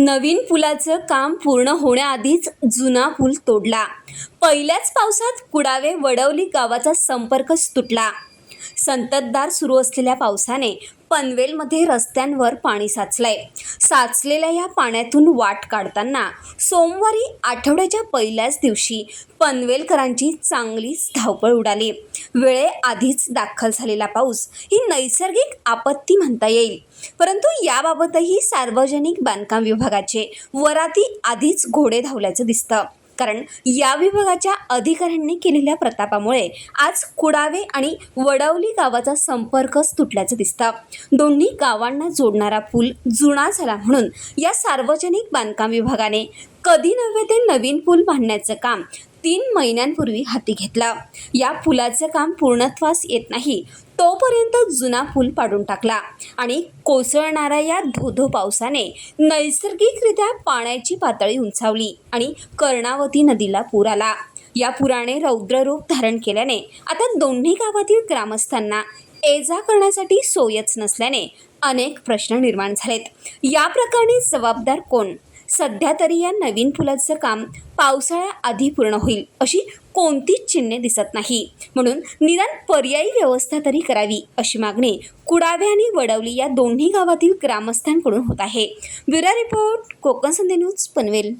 नवीन पुलाचं काम पूर्ण होण्याआधीच जुना पूल तोडला. पहिल्याच पावसात कुडावे वडवली गावाचा संपर्कच तुटला. संततधार सुरू असलेल्या पावसाने पनवेलमध्ये रस्त्यांवर पाणी साचलंय. साचलेल्या या पाण्यातून वाट काढताना सोमवारी आठवड्याच्या पहिल्याच दिवशी पनवेलकरांची चांगलीच धावपळ उडाली. वेळेआधीच दाखल झालेला पाऊस ही नैसर्गिक आपत्ती म्हणता येईल. परंतु याबाबतही सार्वजनिक बांधकाम विभागाचे वराती आधीच घोडे धावल्याचं दिसतं. कारण या विभागाच्या अधिकाऱ्यांनी केलेल्या प्रतापामुळे आज कुडावे आणि वडवली गावाचा संपर्कच तुटल्याचं दिसतं. दोन्ही गावांना जोडणारा पूल जुना झाला म्हणून या सार्वजनिक बांधकाम विभागाने कधी नव्हे ते नवीन पूल बांधण्याचं काम तीन महिन्यांपूर्वी हाती घेतला. या पुलाचं काम पूर्णत्वास येत नाही. तोपर्यंत जुना पूल पाडून टाकला. आणि कोसळणाऱ्या या धोधो पावसाने नैसर्गिकरित्या पाण्याची पातळी उंचावली आणि कर्णावती नदीला पूर आला. या पुराने रौद्ररूप धारण केल्याने आता दोन्ही गावातील ग्रामस्थांना ये जा करण्यासाठी सोयच नसल्याने अनेक प्रश्न निर्माण झालेत. या प्रकरणी जबाबदार कोण? सध्या तरी या नवीन पुलाचं काम पावसाळ्याआधी पूर्ण होईल अशी कोणतीच चिन्हे दिसत नाही. म्हणून निदान पर्यायी व्यवस्था तरी करावी अशी मागणी कुडावे आणि वडवली या दोन्ही गावातील ग्रामस्थांकडून होत आहे. ब्युरो रिपोर्ट कोकण संधी न्यूज पनवेल.